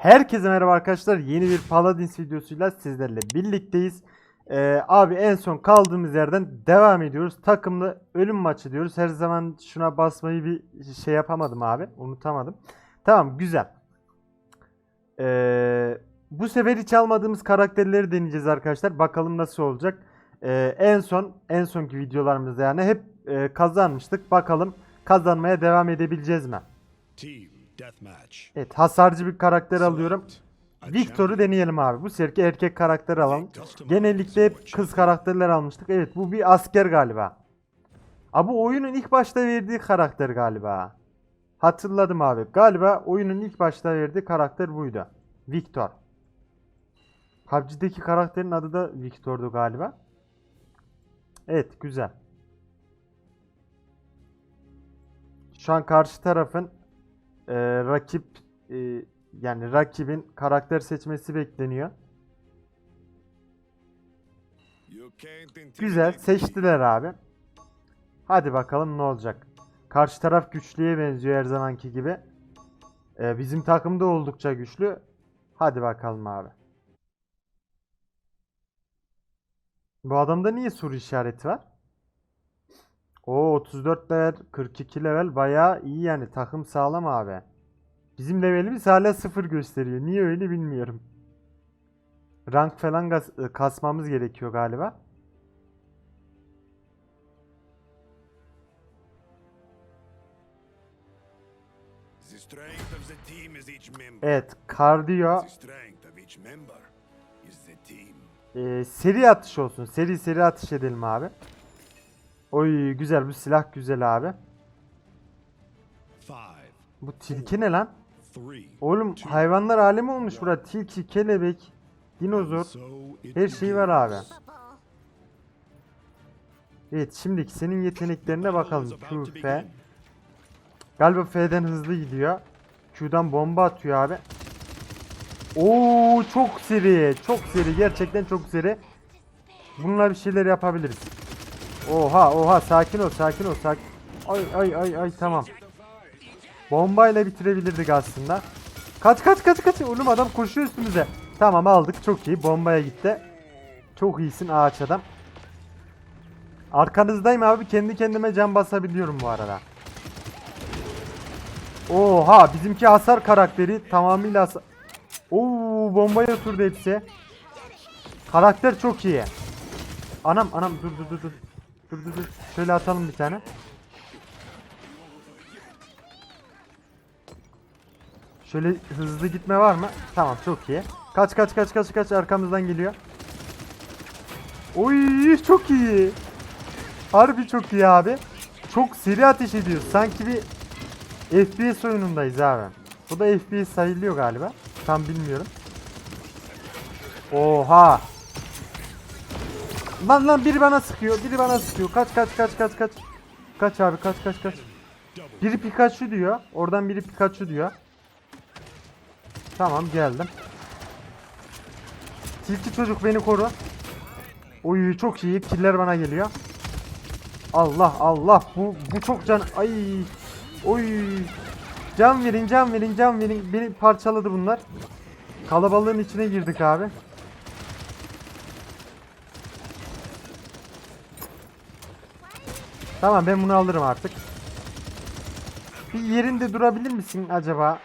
Herkese merhaba arkadaşlar. Yeni bir Paladins videosuyla sizlerle birlikteyiz. Ee, abi en son kaldığımız yerden devam ediyoruz. Takımlı ölüm maçı diyoruz. Her zaman şuna basmayı bir şey yapamadım abi. Unutamadım. Tamam güzel. Ee, bu sefer hiç almadığımız karakterleri deneyeceğiz arkadaşlar. Bakalım nasıl olacak. Ee, en son en sonki videolarımızda yani hep e, kazanmıştık. Bakalım kazanmaya devam edebileceğiz mi? Team. Evet hasarcı bir karakter alıyorum. Victor'u deneyelim abi. Bu seferki erkek karakter alalım. Genellikle hep kız karakterler almıştık. Evet bu bir asker galiba. Abi bu oyunun ilk başta verdiği karakter galiba. Hatırladım abi. Galiba oyunun ilk başta verdiği karakter buydu. Victor. PUBG'deki karakterin adı da Victor'du galiba. Evet güzel. Şu an karşı tarafın e, rakip e, yani rakibin karakter seçmesi bekleniyor. Güzel seçtiler abi. Hadi bakalım ne olacak. Karşı taraf güçlüye benziyor her zamanki gibi. Ee, bizim takım da oldukça güçlü. Hadi bakalım abi. Bu adamda niye soru işareti var? O 34 level, 42 level bayağı iyi yani takım sağlam abi. Bizim levelimiz hala 0 gösteriyor. Niye öyle bilmiyorum. Rank falan gas- kasmamız gerekiyor galiba. Evet, kardiyo The strength of each member is the team. e, seri atış olsun. Seri seri atış edelim abi. Oy güzel bu silah güzel abi. Bu tilki ne lan? Oğlum hayvanlar alemi olmuş bura. Tilki, kelebek, dinozor. Her şey var abi. Evet şimdiki senin yeteneklerine bakalım. Q, F. Galiba F'den hızlı gidiyor. Q'dan bomba atıyor abi. Oo çok seri. Çok seri. Gerçekten çok seri. Bununla bir şeyler yapabiliriz. Oha oha sakin ol sakin ol sakin. Ay ay ay ay tamam. Bombayla bitirebilirdik aslında. Kaç kaç kaç kaç. Oğlum adam koşuyor üstümüze. Tamam aldık çok iyi. Bombaya gitti. Çok iyisin ağaç adam. Arkanızdayım abi. Kendi kendime can basabiliyorum bu arada. Oha bizimki hasar karakteri tamamıyla hasar. Oo bombaya oturdu hepsi. Karakter çok iyi. Anam anam dur dur dur dur. Dur dur dur. Şöyle atalım bir tane. Şöyle hızlı gitme var mı? Tamam çok iyi. Kaç kaç kaç kaç kaç arkamızdan geliyor. Oy çok iyi. Harbi çok iyi abi. Çok seri ateş ediyor. Sanki bir FPS oyunundayız abi. Bu da FPS sayılıyor galiba. Tam bilmiyorum. Oha. Lan lan biri bana sıkıyor. Biri bana sıkıyor. Kaç kaç kaç kaç kaç. Kaç abi kaç kaç kaç. Biri Pikachu diyor. Oradan biri Pikachu diyor. Tamam geldim. Tilki çocuk beni koru. Oy çok iyi. Killer bana geliyor. Allah Allah bu bu çok can ay oy can verin can verin can verin beni parçaladı bunlar kalabalığın içine girdik abi Tamam ben bunu alırım artık Bir yerinde durabilir misin acaba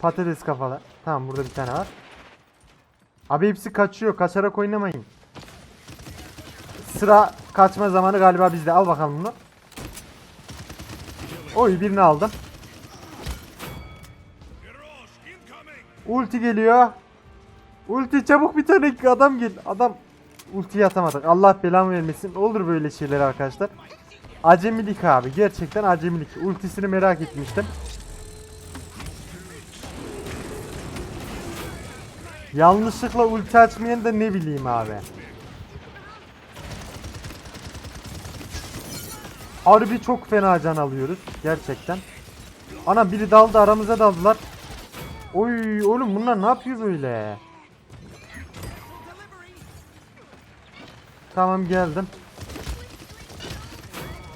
Patates kafalı Tamam burada bir tane var Abi hepsi kaçıyor kaçarak oynamayın Sıra kaçma zamanı galiba bizde. Al bakalım bunu. Oy birini aldım. Ulti geliyor. Ulti çabuk bir tane adam gel. Adam ultiyi atamadık. Allah belamı vermesin. Olur böyle şeyler arkadaşlar. Acemilik abi. Gerçekten acemilik. Ultisini merak etmiştim. Yanlışlıkla ulti açmayan da ne bileyim abi. Harbi çok fena can alıyoruz. Gerçekten. Ana biri daldı aramıza daldılar. Oy oğlum bunlar ne yapıyor böyle? Tamam geldim.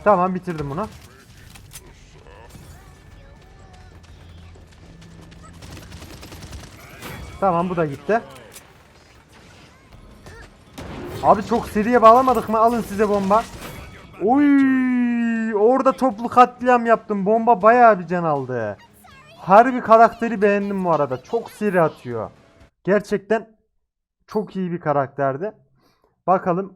Tamam bitirdim bunu. Tamam bu da gitti. Abi çok seriye bağlamadık mı? Alın size bomba. Oy! Orada toplu katliam yaptım. Bomba bayağı bir can aldı. Harbi karakteri beğendim bu arada. Çok seri atıyor. Gerçekten çok iyi bir karakterdi. Bakalım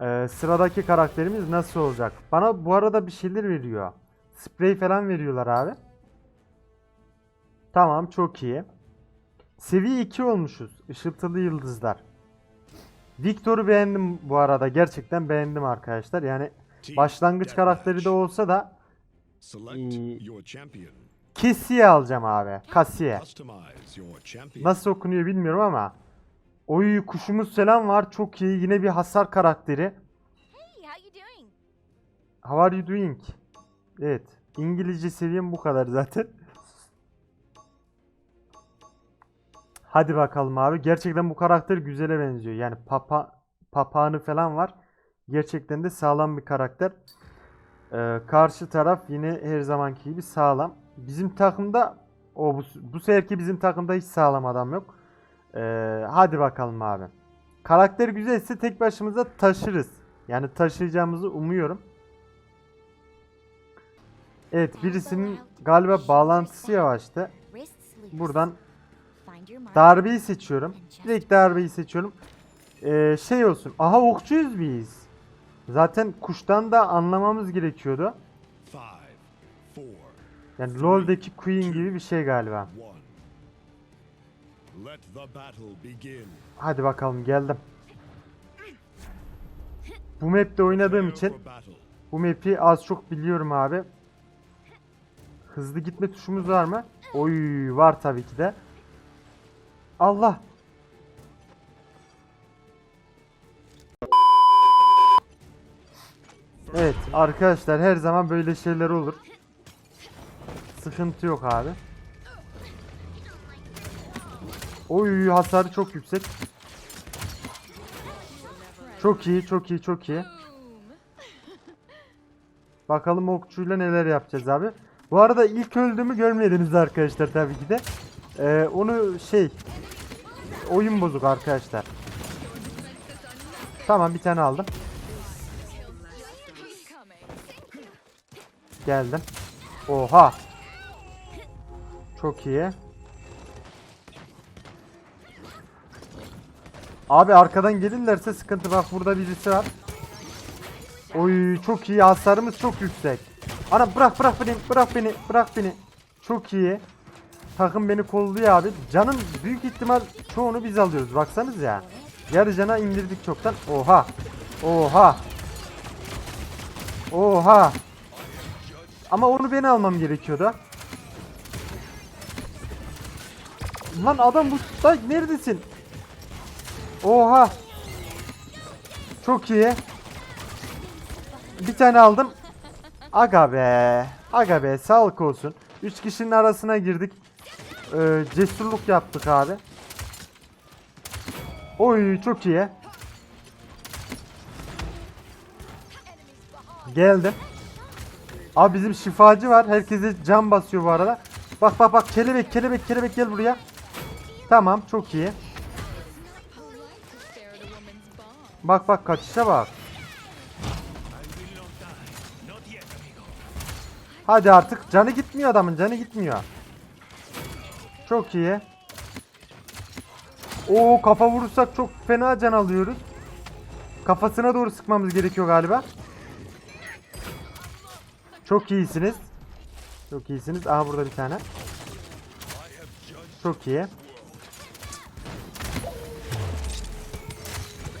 eee, sıradaki karakterimiz nasıl olacak? Bana bu arada bir şeyler veriyor. Sprey falan veriyorlar abi. Tamam çok iyi. Seviye 2 olmuşuz. Işıltılı yıldızlar. Victor'u beğendim bu arada. Gerçekten beğendim arkadaşlar. Yani başlangıç karakteri de olsa da. Kessiye alacağım abi. Kasiye. Nasıl okunuyor bilmiyorum ama. Oy kuşumuz selam var. Çok iyi. Yine bir hasar karakteri. How are you doing? Evet. İngilizce seviyem bu kadar zaten. Hadi bakalım abi. Gerçekten bu karakter güzele benziyor. Yani papa papağanı falan var. Gerçekten de sağlam bir karakter. Ee, karşı taraf yine her zamanki gibi sağlam. Bizim takımda o bu, bu seferki bizim takımda hiç sağlam adam yok. Ee, hadi bakalım abi. Karakter güzelse tek başımıza taşırız. Yani taşıyacağımızı umuyorum. Evet birisinin galiba bağlantısı yavaştı. Buradan. Darbeyi seçiyorum. Direkt darbeyi seçiyorum. Ee, şey olsun. Aha okçuyuz biz. Zaten kuştan da anlamamız gerekiyordu. Yani LoL'deki Queen gibi bir şey galiba. Hadi bakalım geldim. Bu map'te oynadığım için bu map'i az çok biliyorum abi. Hızlı gitme tuşumuz var mı? Oy var tabii ki de. Allah. Evet arkadaşlar her zaman böyle şeyler olur. Sıkıntı yok abi. Oy hasarı çok yüksek. Çok iyi, çok iyi, çok iyi. Bakalım okçuyla neler yapacağız abi. Bu arada ilk öldüğümü görmediniz arkadaşlar tabii ki de. Ee, onu şey oyun bozuk arkadaşlar. Tamam bir tane aldım. Geldim. Oha. Çok iyi. Abi arkadan gelirlerse sıkıntı bak burada birisi var. Oy çok iyi hasarımız çok yüksek. Ana bırak bırak beni bırak beni bırak beni. Çok iyi. Takım beni kolluyor abi. Canın büyük ihtimal çoğunu biz alıyoruz. Baksanız ya. Yarı cana indirdik çoktan. Oha. Oha. Oha. Ama onu beni almam gerekiyordu. Lan adam bu da neredesin? Oha. Çok iyi. Bir tane aldım. Aga be. Aga be sağlık olsun. 3 kişinin arasına girdik. Ee, cesurluk yaptık abi. Oy çok iyi. Geldim. Abi bizim şifacı var. Herkese can basıyor bu arada. Bak bak bak kelebek kelebek kelebek gel buraya. Tamam çok iyi. Bak bak kaçışa bak. Hadi artık canı gitmiyor adamın canı gitmiyor. Çok iyi. Oo kafa vurursak çok fena can alıyoruz. Kafasına doğru sıkmamız gerekiyor galiba. Çok iyisiniz. Çok iyisiniz. Aha burada bir tane. Çok iyi.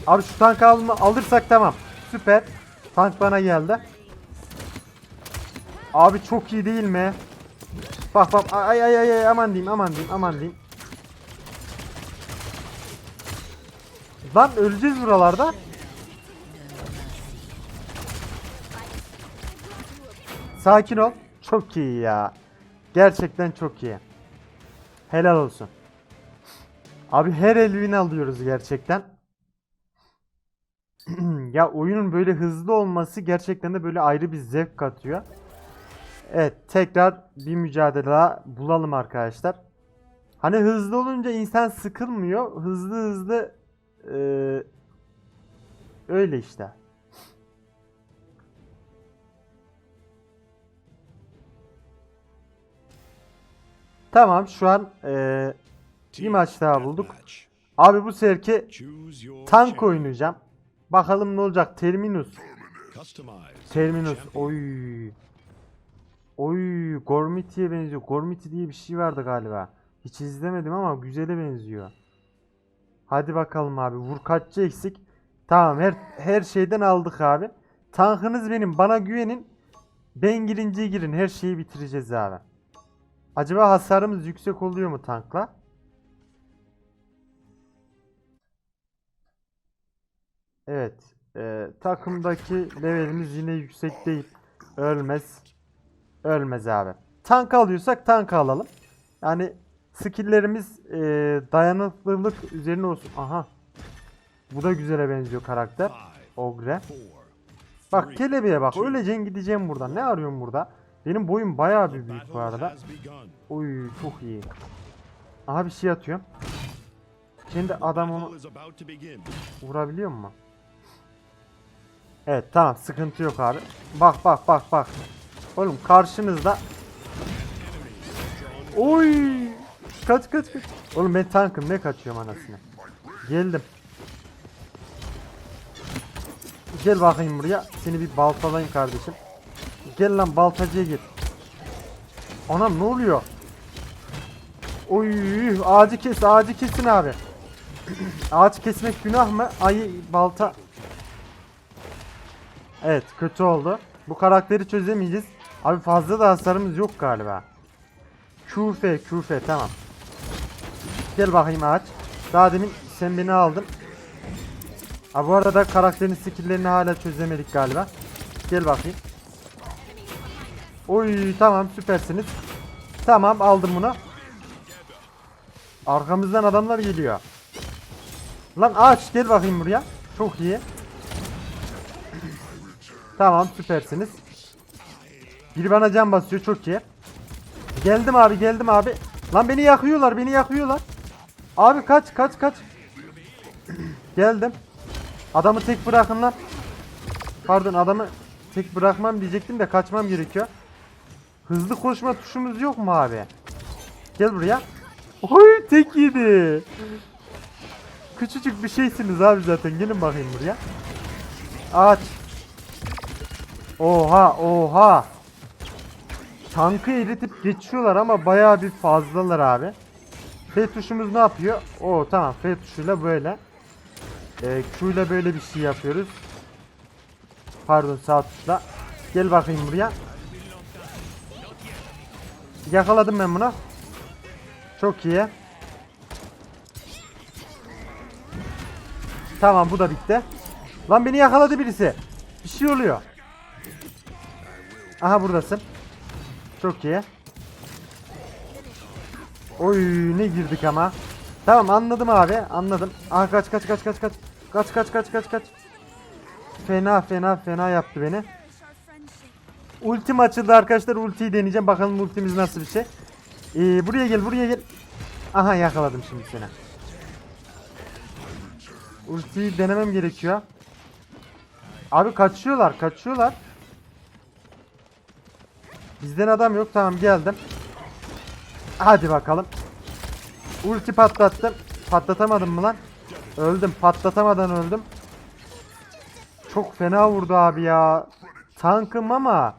Abi şu tank alma, alırsak tamam. Süper. Tank bana geldi. Abi çok iyi değil mi? Bak bak ay ay ay aman diyeyim aman diyeyim aman diyeyim. Lan öleceğiz buralarda. Sakin ol. Çok iyi ya. Gerçekten çok iyi. Helal olsun. Abi her el win alıyoruz gerçekten. ya oyunun böyle hızlı olması gerçekten de böyle ayrı bir zevk katıyor. Evet tekrar bir mücadele daha bulalım arkadaşlar. Hani hızlı olunca insan sıkılmıyor. Hızlı hızlı eee, öyle işte. Tamam şu an eee, bir maç daha bulduk. Abi bu your tank oynayacağım. Bakalım ne olacak. Terminus. Terminus. Oy. Oy. Gormiti'ye benziyor. Gormiti diye bir şey vardı galiba. Hiç izlemedim ama güzele benziyor. Hadi bakalım abi. Vur kaççı eksik. Tamam her her şeyden aldık abi. Tankınız benim. Bana güvenin. Ben girince girin. Her şeyi bitireceğiz abi. Acaba hasarımız yüksek oluyor mu tankla? Evet. e, takımdaki levelimiz yine yüksek değil. Ölmez. Ölmez abi. Tank alıyorsak tank alalım. Yani skill'lerimiz e, dayanıklılık üzerine olsun. Aha. Bu da güzele benziyor karakter. Ogre. Bak kelebeğe bak. Öleceksin gideceğim buradan. Ne arıyorum burada? Benim boyum bayağı bir büyük bu arada. Oy çok iyi. Aha bir şey atıyorum. Şimdi adam onu Battle is about to begin. Vurabiliyor mu? Evet tamam sıkıntı yok abi. Bak bak bak bak. Oğlum karşınızda. Oy! Kaç kaç kaç. Oğlum ben tankım ne kaçıyorum anasını. Geldim. Gel bakayım buraya. Seni bir baltalayayım kardeşim. Gel lan baltacıya git. Anam ne oluyor? Oy ağacı kes ağacı kesin abi. Ağaç kesmek günah mı? Ayı balta. Evet kötü oldu. Bu karakteri çözemeyeceğiz. Abi fazla da hasarımız yok galiba. Küfe küfe tamam. Gel bakayım ağaç. Daha demin sen beni aldın. Ha bu arada karakterin skilllerini hala çözemedik galiba. Gel bakayım. Oy tamam süpersiniz. Tamam aldım bunu. Arkamızdan adamlar geliyor. Lan ağaç gel bakayım buraya. Çok iyi. tamam süpersiniz. Biri bana can basıyor çok iyi. Geldim abi geldim abi. Lan beni yakıyorlar beni yakıyorlar. Abi kaç kaç kaç. geldim. Adamı tek bırakın lan. Pardon adamı tek bırakmam diyecektim de kaçmam gerekiyor. Hızlı koşma tuşumuz yok mu abi? Gel buraya. Oy tek yedi. Küçücük bir şeysiniz abi zaten. Gelin bakayım buraya. Aç. Oha oha. Tankı eritip geçiyorlar ama bayağı bir fazlalar abi. F tuşumuz ne yapıyor? Oo tamam F tuşuyla böyle. Ee, Q ile böyle bir şey yapıyoruz. Pardon sağ tuşla. Gel bakayım buraya. Yakaladım ben bunu. Çok iyi. Tamam bu da bitti. Lan beni yakaladı birisi. Bir şey oluyor. Aha buradasın. Çok iyi. Oy ne girdik ama. Tamam anladım abi anladım. Aha kaç kaç kaç kaç kaç. Kaç kaç kaç kaç kaç. Fena fena fena yaptı beni. Ultim açıldı arkadaşlar. Ultiyi deneyeceğim. Bakalım ultimiz nasıl bir şey. Ee, buraya gel buraya gel. Aha yakaladım şimdi seni. Ultiyi denemem gerekiyor. Abi kaçıyorlar kaçıyorlar. Bizden adam yok tamam geldim. Hadi bakalım. Ulti patlattım. Patlatamadım mı lan? Öldüm. Patlatamadan öldüm. Çok fena vurdu abi ya. Tankım ama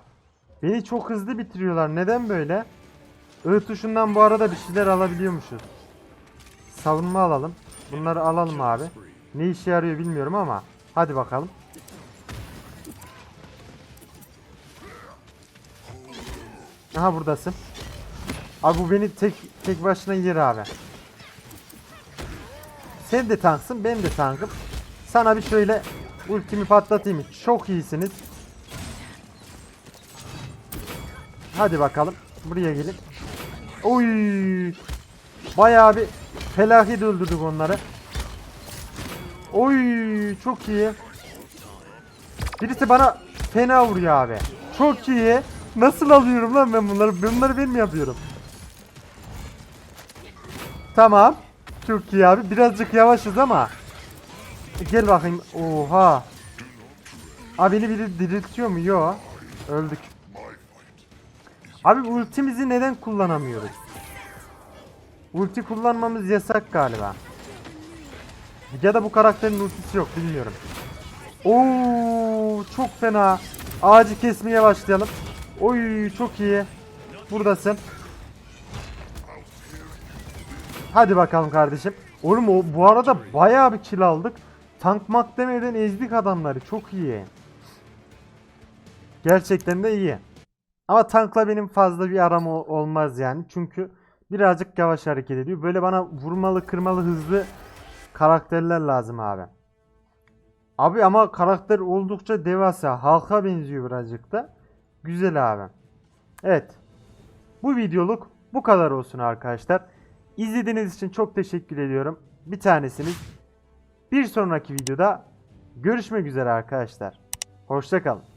beni çok hızlı bitiriyorlar. Neden böyle? I tuşundan bu arada bir şeyler alabiliyormuşuz. Savunma alalım. Bunları alalım abi. Ne işe yarıyor bilmiyorum ama. Hadi bakalım. Aha buradasın. Abi bu beni tek tek başına yer abi. Sen de tanksın, ben de tankım. Sana bir şöyle ultimi patlatayım. Çok iyisiniz. Hadi bakalım. Buraya gelin. Oy! Bayağı bir felaket öldürdük onları. Oy! Çok iyi. Birisi bana fena vuruyor abi. Çok iyi. Nasıl alıyorum lan ben bunları? Bunları ben mi yapıyorum? Tamam. Çok iyi abi. Birazcık yavaşız ama. Gel bakayım. Oha. Abi beni biri diriltiyor mu? Yo. Öldük. Abi ultimizi neden kullanamıyoruz? Ulti kullanmamız yasak galiba. Ya da bu karakterin ultisi yok bilmiyorum. Oo çok fena. Ağacı kesmeye başlayalım. Oy çok iyi. Buradasın. Hadi bakalım kardeşim. Oğlum o bu arada bayağı bir kill aldık. Tank mak ezdik adamları. Çok iyi. Gerçekten de iyi. Ama tankla benim fazla bir aram ol- olmaz yani. Çünkü birazcık yavaş hareket ediyor. Böyle bana vurmalı, kırmalı, hızlı karakterler lazım abi. Abi ama karakter oldukça devasa. Halka benziyor birazcık da. Güzel abi. Evet. Bu videoluk bu kadar olsun arkadaşlar. İzlediğiniz için çok teşekkür ediyorum. Bir tanesiniz. Bir sonraki videoda görüşmek üzere arkadaşlar. Hoşçakalın.